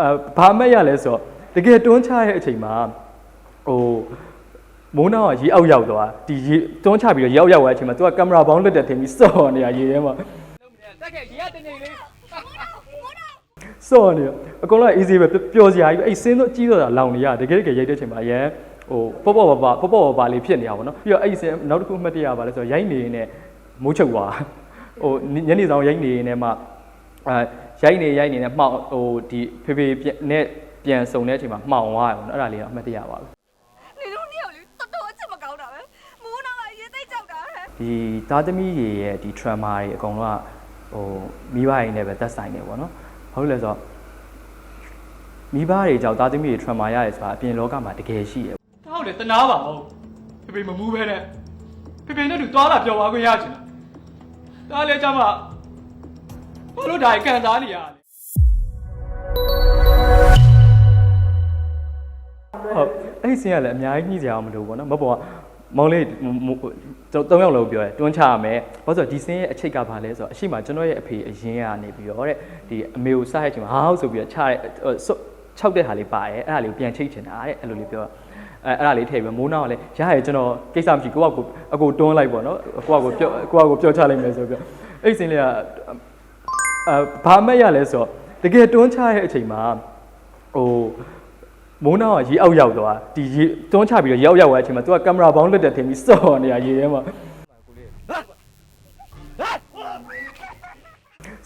အဲဘာမှတ်ရလဲဆိုတော့တကယ်တွန်းချတဲ့အချိန်မှာဟိုမိုးနောင်ကရေအောက်ရောက်သွားဒီရေတွန်းချပြီးတော့ရေအောက်ရောက်သွားတဲ့အချိန်မှာ तू ကကင်မရာဘောင်းလွတ်တဲ့ထင်ပြီးစော့နေတာရေထဲမှာတက်ခဲ့ရေကတနေလေးစော့နေတော့အကုန်လုံး easy ပဲပျော်စရာကြီးပဲအဲ့စင်းတော့ကြီးတော့တာလောင်နေရတကယ်တကယ်ရိုက်တဲ့အချိန်မှာအရန်ဟိုပေါ့ပေါ့ပါပါပေါ့ပေါ့ပါပါလေးဖြစ်နေတာပေါ့နော်ပြီးတော့အဲ့စင်းနောက်တစ်ခုအမှတ်တရပါလဲဆိုတော့ရိုက်နေနေမိုးချုပ်သွားဟိုညနေဆောင်ရိုက်နေနေမှ အဲရိုက်နေရိုက်နေနေမှောက်ဟိုဒီဖေဖေပြန်နဲ့ပြန်စုံတဲ့အချိန်မှာမှောင်သွားတယ်ပေါ့နော်အဲ့ဒါလေးကအမှတ်တရပါပဲ你တို့နှစ်ယောက်လေးတော်တော်အချက်မကောင်းတာပဲမိုးနောက်ကရေသိပ်ကြောက်တာဟဲ့ဒီသားသမီးတွေရဲ့ဒီ trauma တွေအကုန်လုံးကဟိုမိဘတွေနဲ့ပဲသက်ဆိုင်နေပေါ့နော်ဘာလို့လဲဆိုတော့မိဘတွေကြောင့်သားသမီးတွေ trauma ရတယ်ဆိုတာအပြင်လောကမှာတကယ်ရှိရတောက်တယ်တနာပါဦးဖေဖေမမူးပဲနဲ့ဖေဖေနဲ့တူသွားလာပြောသွားခွင့်ရချင်တာဒါလည်းကြမှာ ဘာလို့ဒါကန်စားနေရလဲဟုတ်အဲ့ဒီစင်းကလည်းအများကြီးညှိစရာမလိုဘူးပေါ့နော်မဟုတ်ပါဘူးမောင်လေးကျွန်တော်၃ယောက်လောက်ပြောတယ်တွန်းချရမယ်ဘာလို့ဆိုတော့ဒီစင်းရဲ့အချိတ်ကဘာလဲဆိုတော့အရှိမကျွန်တော်ရဲ့အဖေအရင်ကနေပြီးတော့တဲ့ဒီအမေကိုစားရချိန်မှာဟာဟုတ်ဆိုပြီးတော့ချတဲ့၆တဲ့ဟာလေးပါတယ်အဲ့ဒါလေးကိုပြန်ချိတ်ချင်တာတဲ့အဲ့လိုလေးပြောအဲအဲ့ဒါလေးထည့်ပြီးမိုးနောက်လည်းရရကျွန်တော်ကိစ္စမရှိကိုကကိုအကိုတွန်းလိုက်ပေါ့နော်ကိုကကိုပြောကိုကကိုပြောချလိုက်မယ်ဆိုပြီးအဲ့စင်းလေးက အဲဘာမှတ်ရလဲဆိုတော့တကယ်တွန်းချတဲ့အချိန်မှာဟိုမိုးနောင်ကရေအောက်ရောက်သွားဒီရေတွန်းချပြီးတော့ရေအောက်ရောက်သွားတဲ့အချိန်မှာ तू ကကင်မရာဘောင်းလွတ်တဲ့ထင်ပြီးစော့နေတာရေထဲမှာ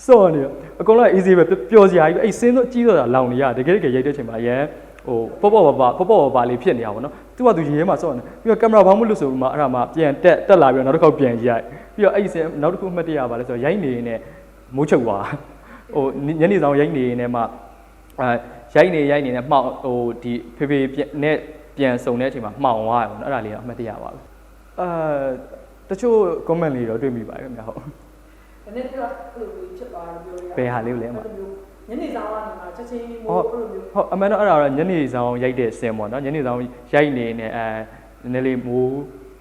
စော့နေတော့အကုန်လုံး easy ပဲပျော်စရာကြီးပဲအဲ့စင်းတော့ကြီးတော့တာလောင်နေရတကယ်တကယ်ရိုက်တဲ့အချိန်မှာအရန်ဟိုပေါ့ပေါ့ပါပါပေါ့ပေါ့ပါပါလေးဖြစ်နေတာပေါ့နော်သူကသူရေထဲမှာစော့နေပြီးတော့ကင်မရာဘောင်းမလွတ်ဆိုပြီးမှအဲ့ဒါမှပြန်တက်တက်လာပြီးတော့နောက်တစ်ခေါက်ပြန်ရိုက်ပြီးတော့အဲ့စင်းနောက်တစ်ခုအမှတ်တရပါလဲဆိုတော့ရိုက်နေနေ မိုးချုပ်သွားဟိုညနေဆောင်ရိုက်နေနေမှအဲရိုက်နေရိုက်နေနဲ့မှောက်ဟိုဒီဖေဖေပြန်နဲ့ပြန်စုံတဲ့အချိန်မှာမှောင်သွားတယ်ပေါ့နော်အဲ့ဒါလေးကအမှတ်တရပါပဲအဲတချို့ comment လေးတော့တွေ့မိပါတယ်ခင်ဗျာဟုတ်။ဒီနေ့ကအဲ့လိုမျိုးဖြစ်သွားတယ်ပြောရဘယ်ဟာလေးကိုလဲအမအဲ့လိုမျိုးညနေဆောင်ကနေမှချက်ချင်းဟုမို့တ်အဲ့လိုမျိုးဟုတ်အမှန်တော့အဲ့ဒါတော့ညနေဆောင်ရိုက်တဲ့ဆင်ပေါ့နော်ညနေဆောင်ရိုက်နေနေအဲနည်းနည်းလေးမိုး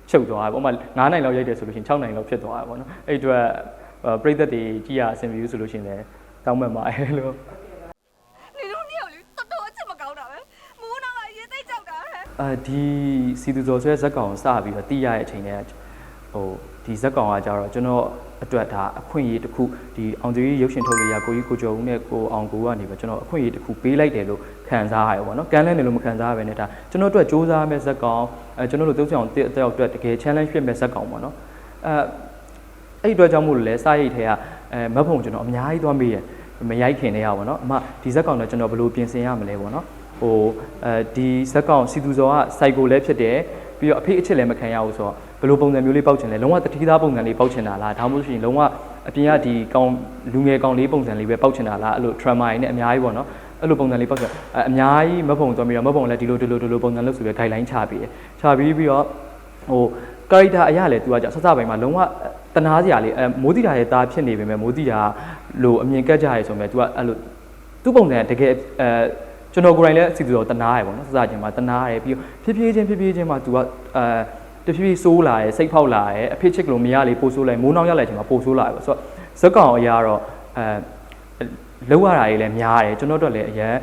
ချုပ်သွားတယ်ပေါ့ဥပမာ9နိုင်လောက်ရိုက်တယ်ဆိုလို့ရှိရင်6နိုင်လောက်ဖြစ်သွားတယ်ပေါ့နော်အဲ့အအတွက် ပြိသက်တွေကြည့်ရအဆင်ပြေဘူးဆိုလို့ရှိရင်လည်းတောင်းပန်ပါတယ်လို့你တို့နှစ်ယောက်လေးတော်တော်အချက်မကောင်းတာပဲမိုးနောက်ကရေသိပ်ကြောက်တာဟဲ့အဲဒီစီသူဇော်ဆွဲဇက်ကောင်စပြီးတော့တီးရတဲ့အချိန်နဲ့ဟိုဒီဇက်ကောင်ကကြတော့ကျွန်တော်အတွက်ဒါအခွင့်အရေးတစ်ခုဒီအောင်သူကြီးရုပ်ရှင်ထုတ်လို့ရကိုကြီးကိုကျော်ဦးနဲ့ကိုအောင်ကိုကနေပဲကျွန်တော်အခွင့်အရေးတစ်ခုပေးလိုက်တယ်လို့ခံစားရတယ်ပေါ့နော်ကမ်းလဲနေလို့မခံစားရဘဲနဲ့ဒါကျွန်တော်အတွက်စူးစမ်းမဲ့ဇက်ကောင်အဲကျွန်တော်တို့သုံးဆောင်တစ်အတောက်အတွက်တကယ် challenge ဖြစ်မဲ့ဇက်ကောင်ပေါ့နော်အဲ အဲ့ဒီအတွက်ကြောင့်မို့လို့လဲစာရိတ်ထဲကအဲမတ်ဖုံကျွန်တော်အများကြီးသွားမေးရမရိုက်ခင်နေရပါတော့အမဒီဇက်ကောင်တော့ကျွန်တော်ဘယ်လိုပြင်ဆင်ရမလဲပေါ့နော်ဟိုအဲဒီဇက်ကောင်စီသူဇော်ကစိုက်ကိုလည်းဖြစ်တယ်ပြီးတော့အဖေအချစ်လည်းမခံရဘူးဆိုတော့ဘယ်လိုပုံစံမျိုးလေးပေါက်ချင်လဲလုံးဝတတိသားပုံစံလေးပေါက်ချင်တာလားဒါမှမဟုတ်ရှင်လုံးဝအပြင်ကဒီကောင်လူငယ်ကောင်လေးပုံစံလေးပဲပေါက်ချင်တာလားအဲ့လို trauma တွေနဲ့အများကြီးပေါ့နော်အဲ့လိုပုံစံလေးပေါက်ချင်အအများကြီးမဖုံသွားပြီးတော့မဖုံလည်းဒီလိုဒီလိုဒီလိုပုံစံလို့ဆိုပြီး guideline ချပြီးချပြီးပြီးတော့ဟို character အရလည်းသူကကြဆဆပိုင်းမှာလုံးဝတနာစရာလေးအဲမိုးတိတာရဲ့ตาဖြစ်နေပေမဲ့မိုးတိတာလို့အမြင်ကက်ကြရဲဆိုပေမဲ့ तू ကအဲ့လိုသူ့ပုံစံတကယ်အဲကျွန်တော်ကိုယ်တိုင်လည်းစီတူတော်တနာရယ်ပေါ့နော်စစချင်းမှာတနာရယ်ပြီးဖြည်းဖြည်းချင်းဖြည်းဖြည်းချင်းမှာ तू ကအဲတဖြည်းဖြည်းဆိုးလာရယ်စိတ်ဖောက်လာရယ်အဖြစ်ချစ်ကလို့မရလေပို့ဆိုးလိုက်မိုးနှောင်ရောက်လာချင်းမှာပို့ဆိုးလာရယ်ပေါ့ဆိုတော့ဇက်ကောင်အရာတော့အဲလောက်ရတာကြီးလည်းများတယ်ကျွန်တော်တို့လည်းအရန်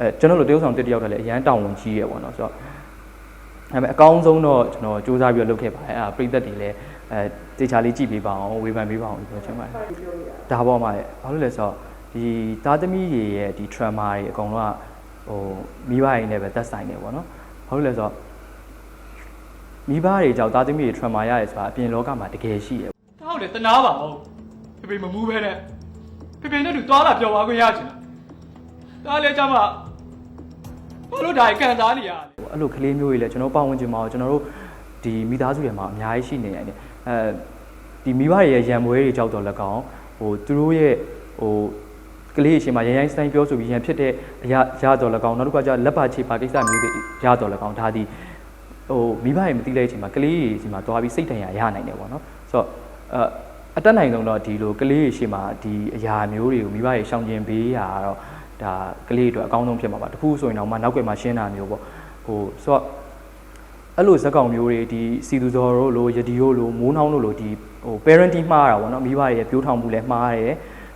အဲကျွန်တော်တို့တရုတ်ဆောင်တစ်တယောက်တည်းလည်းအရန်တောင်းဝန်ကြီးရယ်ပေါ့နော်ဆိုတော့ အဲမဲ့အကောင်းဆုံးတော့ကျွန်တော်စူးစမ်းပြီးတော့လုပ်ခဲ့ပါတယ်အဲပရိသတ်တွေလည်းအဲတေချာလေးကြည့်ပေးပါအောင်ဝေဖန်ပေးပါအောင်ပြောချင်ပါတယ်ပြောရဒါပေါ်မှာလေဘာလို့လဲဆိုတော့ဒီသားသမီးတွေရဲ့ဒီ trauma တွေအကုန်လုံးကဟိုမိဘတွေနဲ့ပဲသက်ဆိုင်နေပေါ့နော်ဘာလို့လဲဆိုတော့မိဘတွေကြောင့်သားသမီးတွေ trauma ရတယ်ဆိုတာအပြင်လောကမှာတကယ်ရှိရတောက်တယ်တနာပါဦးဖေဖေမမူးပဲနဲ့ဖေဖေနဲ့တူသွားလာပြောသွားခွင့်ရချင်တာဒါလည်းကြမှာဘာလို့ဒါကန်စားနေရလဲ အဲ့လိုကလေးမျိုးတွေလည်းကျွန်တော်ပတ်ဝန်းကျင်မှာကျွန်တော်တို့ဒီမိသားစုတွေမှာအများကြီးရှိနေရတယ်အဲဒီမိဘတွေရဲ့ရံမွေးတွေကြောက်တော့လည်းကောင်းဟိုသူတို့ရဲ့ဟိုကလေးအရှင်မှာရန်ရိုင်းစတိုင်းပြောဆိုပြီးရန်ဖြစ်တဲ့အရာရတော့လည်းကောင်းနောက်တစ်ခါကျလက်ပါချေပါကိစ္စမျိုးတွေရတော့လည်းကောင်းဒါဒီဟိုမိဘတွေမသိတဲ့အချိန်မှာကလေးတွေစီမှာသွားပြီးစိတ်တန်ရာရနိုင်တယ်ပေါ့နော်ဆိုတော့အအတက်နိုင်ဆုံးတော့ဒီလိုကလေးတွေရှေ့မှာဒီအရာမျိုးတွေကိုမိဘတွေရှောင်ကျင်ပေးရတော့ဒါကလေးတွေအတွက်အကောင်းဆုံးဖြစ်မှာပါတခုဆိုရင်တော့မှနောက်ွယ်မှာရှင်းတာမျိုးပေါ့ ဟိုဆိုတော့အဲ့လိုဇက်ကောင်မျိုးတွေဒီစီသူဇော်တို့လိုယဒီတို့လိုမိုးနှောင်းတို့လိုဒီဟို parenting မှားတာပေါ့နော်မိဘတွေရဲ့ပြိုးထောင်မှုလည်းမှားတယ်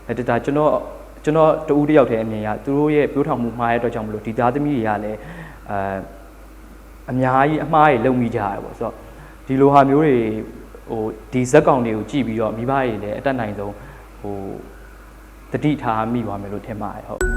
အဲဒါကျွန်တော်ကျွန်တော်တူဦးတစ်ယောက်တည်းအမြင်ရသူတို့ရဲ့ပြောထောင်မှုမှားရတဲ့အတွက်ကြောင့်မလို့ဒီသားသမီးတွေကလည်းအဲအများကြီးအမှားတွေလုပ်မိကြရတယ်ပေါ့ဆိုတော့ဒီလိုဟာမျိုးတွေဟိုဒီဇက်ကောင်တွေကိုကြည့်ပြီးတော့မိဘတွေလည်းအတက်နိုင်ဆုံးဟိုတတိထားမိပါမယ်လို့ထင်ပါတယ်ဟုတ်